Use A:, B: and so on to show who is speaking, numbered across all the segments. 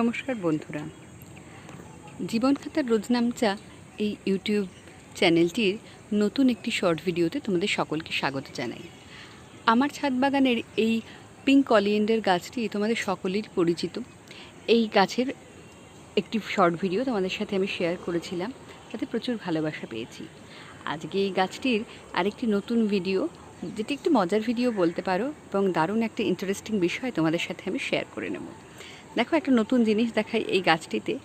A: নমস্কার বন্ধুরা। জীবন খাতার রোজনামচা এই ইউটিউব চ্যানেলটির নতুন একটি শর্ট ভিডিওতে তোমাদের সকলকে স্বাগত জানাই। আমার ছাদ বাগানের এই পিঙ্ক কলিয়েন্ডার গাছটি তোমাদের সকলের পরিচিত। এই গাছের একটি শর্ট ভিডিও তোমাদের সাথে আমি শেয়ার করেছিলাম, তাতে প্রচুর ভালোবাসা পেয়েছি। আজকে এই গাছটির আরেকটি নতুন ভিডিও, যেটি একটু মজার ভিডিও বলতে পারো, এবং দারুণ একটা ইন্টারেস্টিং বিষয় তোমাদের সাথে আমি শেয়ার করে নেব। দেখো একটা নতুন জিনিস দেখাই এই গাছটিতে।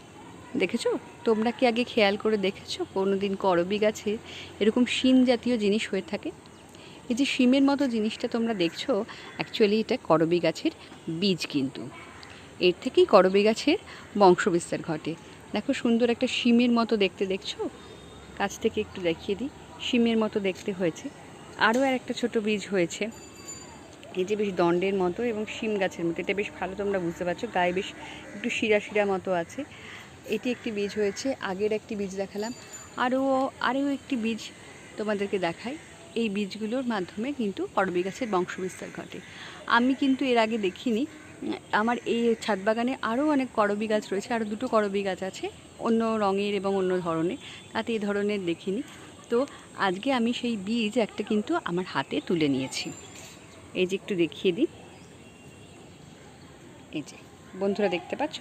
A: দেখেছ? তোমরা কি আগে খেয়াল করে দেখেছ? কোনো দিন করবি গাছে এরকম শিম জাতীয় জিনিস হয়ে থাকে? এই যে শিমের মতো জিনিসটা তোমরা দেখছ অ্যাকচুয়ালি এটা করবি গাছের বীজ কিন্তু। এর থেকেই করবি গাছের বংশবিস্তার ঘটে। দেখো সুন্দর একটা শিমের মতো দেখতে দেখছ? কাছ থেকে একটু দেখিয়ে দিই। শিমের মতো দেখতে হয়েছে। আরও আর একটা ছোট বীজ হয়েছে। এই যে বেশ দণ্ডের মতো এবং শিম গাছের মতো, এটা বেশ ভালো তোমরা বুঝতে পারছ, গায়ে বেশ একটু শিরা শিরা মতো আছে। এটি একটি বীজ হয়েছে, আগের একটি বীজ দেখালাম। আরও আরও একটি বীজ তোমাদেরকে দেখাই। এই বীজগুলোর মাধ্যমে কিন্তু করবি গাছের বংশবিস্তার ঘটে। আমি কিন্তু এর আগে দেখিনি, আমার এই ছাদ বাগানে আরও অনেক করবি গাছ রয়েছে, আরও দুটো করবি গাছ আছে, অন্য রঙের এবং অন্য ধরনের, তাতে এই ধরনের দেখিনি। তো আজকে আমি সেই বীজ একটা কিন্তু আমার হাতে তুলে নিয়েছি। এই যে একটু দেখিয়ে দিই। এই যে, বন্ধুরা দেখতে পাচ্ছ?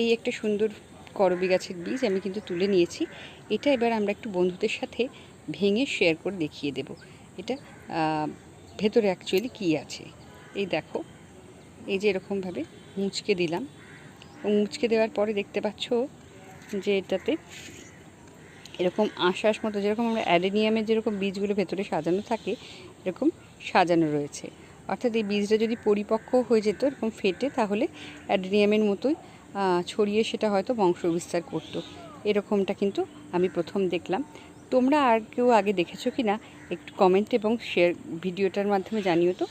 A: এই একটা সুন্দর করবি গাছের বীজ আমি কিন্তু তুলে নিয়েছি। এটা এবার আমরা একটু বন্ধুদের সাথে ভেঙে শেয়ার করে দেখিয়ে দেব। এটা ভেতরে অ্যাকচুয়ালি কী আছে? এই দেখো, এই যে এরকমভাবে মুচকে দিলাম। মুচকে দেওয়ার পরে দেখতে পাচ্ছ যে এটাতে এরকম আশ্বাস মতো, যেরকম আমরা অ্যাডেনিয়ামের যেরকম বীজগুলো ভেতরে সাজানো থাকে, এরকম সাজানো রয়েছে। অর্থাৎ এই বীজটা যদি পরিপক্ক হয়ে যেত, এরকম ফেটে, তাহলে অ্যাডেনিয়ামের মতোই ছড়িয়ে সেটা হয়তো বংশবিস্তার করতো। এরকমটা কিন্তু আমি প্রথম দেখলাম। তোমরা আর কেউ আগে দেখেছ কি না একটু কমেন্ট এবং শেয়ার ভিডিওটার মাধ্যমে জানিও তো।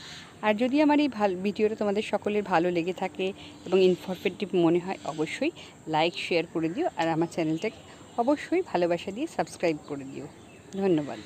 A: আর যদি আমার এই ভালো, ভিডিওটা তোমাদের সকলের ভালো লেগে থাকে এবং ইনফরমেটিভ মনে হয়, অবশ্যই লাইক শেয়ার করে দিও। আর আমার চ্যানেলটাকে অবশ্যই ভালোবাসা দিয়ে সাবস্ক্রাইব করে দিও। ধন্যবাদ।